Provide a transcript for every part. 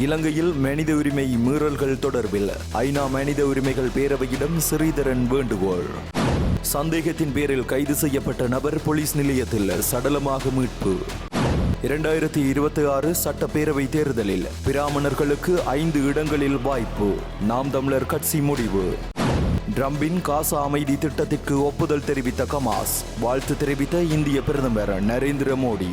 இலங்கையில் மனித உரிமை மீறல்கள் தொடர்பில் ஐநா மனித உரிமைகள் பேரவையிடம் ஸ்ரீதரன் வேண்டுகோள். சந்தேகத்தின் பேரில் கைது செய்யப்பட்ட நபர் போலீஸ் நிலையத்தில் சடலமாக மீட்பு. இரண்டாயிரத்தி இருபத்தி ஆறு சட்டப்பேரவை தேர்தலில் பிராமணர்களுக்கு ஐந்து இடங்களில் வாய்ப்பு. நாம் தமிழர் கட்சி முடிவு. ட்ரம்பின் காசா அமைதி திட்டத்திற்கு ஒப்புதல் தெரிவித்த கமாஸ். வாழ்த்து தெரிவித்த இந்திய பிரதமர் நரேந்திர மோடி.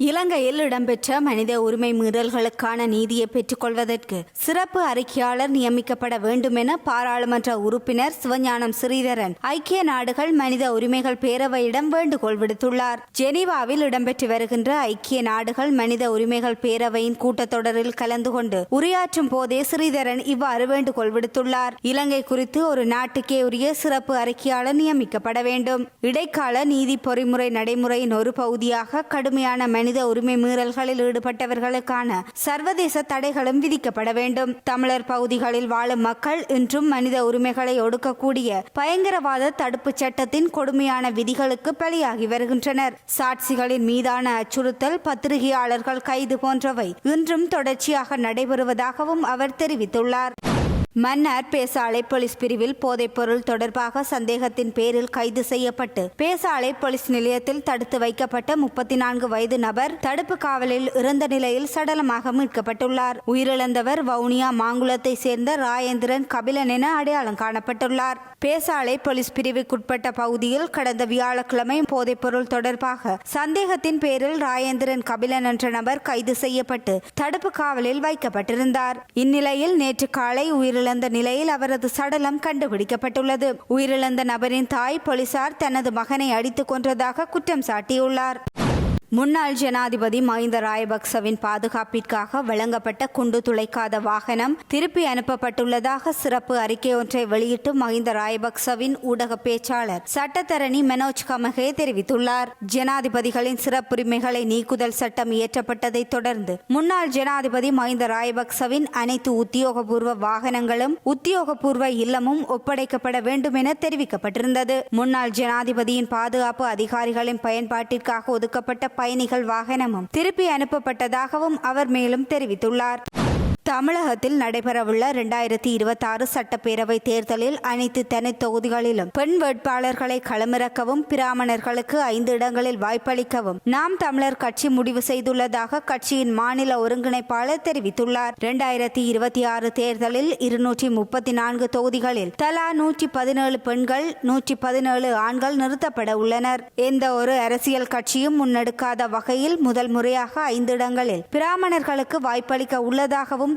இலங்கையில் இடம்பெற்ற மனித உரிமை மீறல்களுக்கான நீதியை பெற்றுக்கொள்வதற்கு சிறப்பு அறிக்கையாளர் நியமிக்கப்பட வேண்டும் என பாராளுமன்ற உறுப்பினர் சிவஞானம் ஸ்ரீதரன் ஐக்கிய நாடுகள் மனித உரிமைகள் பேரவையிடம் வேண்டுகோள் விடுத்துள்ளார். ஜெனீவாவில் இடம்பெற்று வருகின்ற ஐக்கிய நாடுகள் மனித உரிமைகள் பேரவையின் கூட்டத்தொடரில் கலந்து கொண்டு உரையாற்றும் போதே ஸ்ரீதரன் இவ்வாறு வேண்டுகோள் விடுத்துள்ளார். இலங்கை குறித்து ஒரு நாட்டுக்கே உரிய சிறப்பு அறிக்கையாளர் நியமிக்கப்பட வேண்டும். இடைக்கால நீதி பொறிமுறை நடைமுறையின் ஒரு பகுதியாக கடுமையான மனித உரிமை மீறல்களில் ஈடுபட்டவர்களுக்கான சர்வதேச தடைகளும் விதிக்கப்பட வேண்டும். தமிழர் பகுதிகளில் வாழும் மக்கள் இன்றும் மனித உரிமைகளை ஒடுக்கக்கூடிய பயங்கரவாத தடுப்பு சட்டத்தின் கொடுமையான விதிகளுக்கு பலியாகி வருகின்றனர். சாட்சிகளின் மீதான அச்சுறுத்தல் பத்திரிகையாளர்கள் கைது போன்றவை இன்றும் தொடர்ச்சியாக நடைபெறுவதாகவும் அவர் தெரிவித்துள்ளார். மன்னார் பேசாலை போலீஸ் பிரிவில் போதைப்பொருள் தொடர்பாக சந்தேகத்தின் பேரில் கைது செய்யப்பட்டு பேசாலை போலீஸ் நிலையத்தில் தடுத்து வைக்கப்பட்ட முப்பத்தி நான்கு வயது நபர் தடுப்பு காவலில் இறந்த நிலையில் சடலமாக மீட்கப்பட்டுள்ளார். உயிரிழந்தவர் வவுனியா மாங்குளத்தை சேர்ந்த ராயேந்திரன் கபிலன் என அடையாளம் காணப்பட்டுள்ளார். பேசாலை போலீஸ் பிரிவுக்குட்பட்ட பகுதியில் கடந்த வியாழக்கிழமை போதைப்பொருள் தொடர்பாக சந்தேகத்தின் பேரில் ராயேந்திரன் கபிலன் என்ற நபர் கைது செய்யப்பட்டு தடுப்பு காவலில் வைக்கப்பட்டிருந்தார். இந்நிலையில் நேற்று காலை உயிரிழந்த நிலையில் அவரது சடலம் கண்டுபிடிக்கப்பட்டுள்ளது. உயிரிழந்த நபரின் தாய் போலீசார் தனது மகனை அடித்துக் கொன்றதாக குற்றம் சாட்டியுள்ளார். முன்னாள் ஜனாதிபதி மஹிந்த ராயபக்சவின் பாதுகாப்பிற்காக வழங்கப்பட்ட குண்டு துளைக்காத வாகனம் திருப்பி அனுப்பப்பட்டுள்ளதாக சிறப்பு அறிக்கை ஒன்றை வெளியிட்டு மஹிந்த ராயபக்சவின் ஊடக பேச்சாளர் சட்டத்தரணி மனோஜ் கமகே தெரிவித்துள்ளார். ஜனாதிபதிகளின் சிறப்புரிமைகளை நீக்குதல் சட்டம் இயற்றப்பட்டதை தொடர்ந்து முன்னாள் ஜனாதிபதி மஹிந்த ராயபக்சவின் அனைத்து உத்தியோகபூர்வ வாகனங்களும் உத்தியோகபூர்வ இல்லமும் ஒப்படைக்கப்பட வேண்டும் என தெரிவிக்கப்பட்டிருந்தது. முன்னாள் ஜனாதிபதியின் பாதுகாப்பு அதிகாரிகளின் பயன்பாட்டிற்காக ஒதுக்கப்பட்ட பயணிகள் வாகனமும் திருப்பி அனுப்பப்பட்டதாகவும் அவர் மேலும் தெரிவித்துள்ளார். தமிழகத்தில் நடைபெறவுள்ள இரண்டாயிரத்தி இருபத்தி ஆறு சட்டப்பேரவை தேர்தலில் அனைத்து தனி தொகுதிகளிலும் பெண் வேட்பாளர்களை களமிறக்கவும் பிராமணர்களுக்கு ஐந்து இடங்களில் வாய்ப்பளிக்கவும் நாம் தமிழர் கட்சி முடிவு செய்துள்ளதாக கட்சியின் மாநில ஒருங்கிணைப்பாளர் தெரிவித்துள்ளார். இரண்டாயிரத்தி இருபத்தி ஆறு தேர்தலில் இருநூற்றி முப்பத்தி நான்கு தொகுதிகளில் தலா நூற்றி பதினேழு பெண்கள் நூற்றி பதினேழு ஆண்கள் நிறுத்தப்பட உள்ளனர். எந்த ஒரு அரசியல் கட்சியும் முன்னெடுக்காத வகையில் முதல் முறையாக ஐந்து இடங்களில் பிராமணர்களுக்கு வாய்ப்பளிக்க உள்ளதாகவும்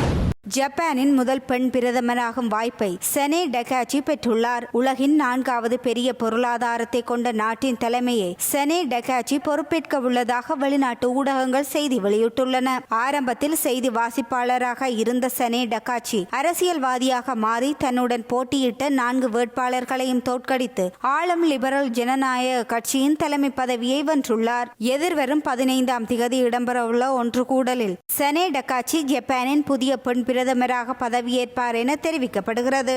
ஜப்பானின் முதல் பெண் பிரதமராகும் வாய்ப்பை செனே டெகாச்சி பெற்றுள்ளார். உலகின் நான்காவது பெரிய பொருளாதாரத்தை கொண்ட நாட்டின் தலைமையை செனே டெகாச்சி பொறுப்பேற்க உள்ளதாக வெளிநாட்டு ஊடகங்கள் செய்தி வெளியிட்டுள்ளன. ஆரம்பத்தில் செய்தி வாசிப்பாளராக இருந்த செனே டெகாச்சி அரசியல்வாதியாக மாறி தன்னுடன் போட்டியிட்ட நான்கு வேட்பாளர்களையும் தோற்கடித்து ஆளும் லிபரல் ஜனநாயக கட்சியின் தலைமை பதவியை வென்றுள்ளார். எதிர்வரும் பதினைந்தாம் திகதி இடம்பெறவுள்ள ஒன்று கூடலில் செனே டெகாச்சி ஜப்பானின் புதிய பெண் பிற பிரதமராக பதவியேற்பார் என தெரிவிக்கப்படுகிறது.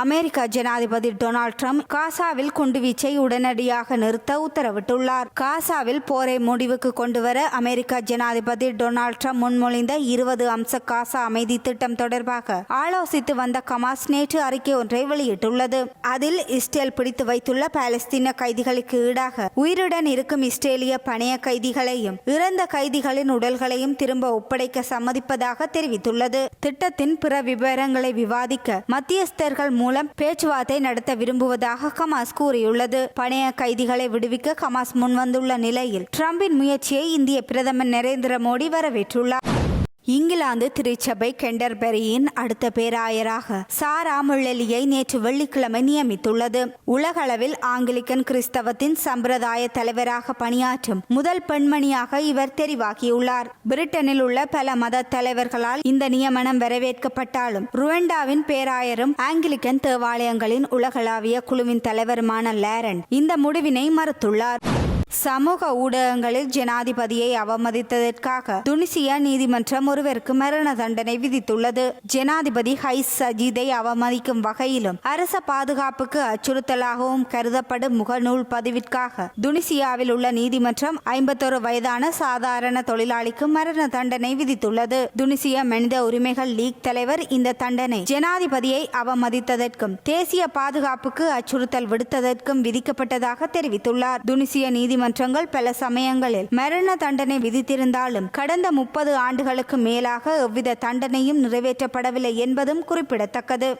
அமெரிக்க ஜனாதிபதி டொனால்ட் ட்ரம்ப் காசாவில் குண்டுவீச்சை உடனடியாக நிறுத்த உத்தரவிட்டுள்ளார். காசாவில் போரை முடிவுக்கு கொண்டுவர அமெரிக்க ஜனாதிபதி டொனால்ட் ட்ரம்ப் முன்மொழிந்த இருபது அம்ச காசா அமைதி திட்டம் தொடர்பாக ஆலோசித்து வந்த கமாஸ் நேற்று அறிக்கை ஒன்றை வெளியிட்டுள்ளது. அதில் இஸ்ரேல் பிடித்து வைத்துள்ள பாலஸ்தீன கைதிகளுக்கு ஈடாக உயிருடன் இருக்கும் இஸ்ரேலிய பணைய கைதிகளையும் இறந்த கைதிகளின் உடல்களையும் திரும்ப ஒப்படைக்க சம்மதிப்பதாக தெரிவித்துள்ளது. திட்டத்தின் பிற விவரங்களை விவாதிக்க மத்தியஸ்தர்கள் மூலம் பேச்சுவார்த்தை நடத்த விரும்புவதாக ஹமாஸ் கூறியுள்ளது. பணைய கைதிகளை விடுவிக்க ஹமாஸ் முன்வந்துள்ள நிலையில் ட்ரம்பின் முயற்சியை இந்திய பிரதமர் நரேந்திர மோடி வரவேற்றுள்ளார். இங்கிலாந்து திருச்சபை கெண்டர்பெரியின் அடுத்த பேராயராக சாரா முள்ளலியை நேற்று வெள்ளிக்கிழமை நியமித்துள்ளது. உலகளவில் ஆங்கிலிக்கன் கிறிஸ்தவத்தின் சம்பிரதாய தலைவராக பணியாற்றும் முதல் பெண்மணியாக இவர் தெரிவாகியுள்ளார். பிரிட்டனில் உள்ள பல மத தலைவர்களால் இந்த நியமனம் வரவேற்கப்பட்டாலும் ருவண்டாவின் பேராயரும் ஆங்கிலிக்கன் தேவாலயங்களின் உலகளாவிய குழுவின் தலைவருமான லேரன் இந்த முடிவினை மறுத்துள்ளார். சமூக ஊடகங்களில் ஜனாதிபதியை அவமதித்ததற்காக துனிசியா நீதிமன்றம் ஒருவருக்கு மரண தண்டனை விதித்துள்ளது. ஜனாதிபதி ஹைஸ் சஜீதை அவமதிக்கும் வகையிலும் அரச பாதுகாப்புக்கு அச்சுறுத்தலாகவும் கருதப்படும் முகநூல் பதிவிற்காக துனிசியாவில் உள்ள நீதிமன்றம் ஐம்பத்தொரு வயதான சாதாரண தொழிலாளிக்கு மரண தண்டனை விதித்துள்ளது. துனிசிய மனித உரிமைகள் லீக் தலைவர் இந்த தண்டனை ஜனாதிபதியை அவமதித்ததற்கும் தேசிய பாதுகாப்புக்கு அச்சுறுத்தல் விடுத்ததற்கும் விதிக்கப்பட்டதாக தெரிவித்துள்ளார். துனிசிய நீதிமன்றங்கள் பல சமயங்களில் மரண தண்டனை விதித்திருந்தாலும் கடந்த முப்பது ஆண்டுகளுக்கு மேலாக எவ்வித தண்டனையும் நிறைவேற்றப்படவில்லை என்பதும் குறிப்பிடத்தக்கது.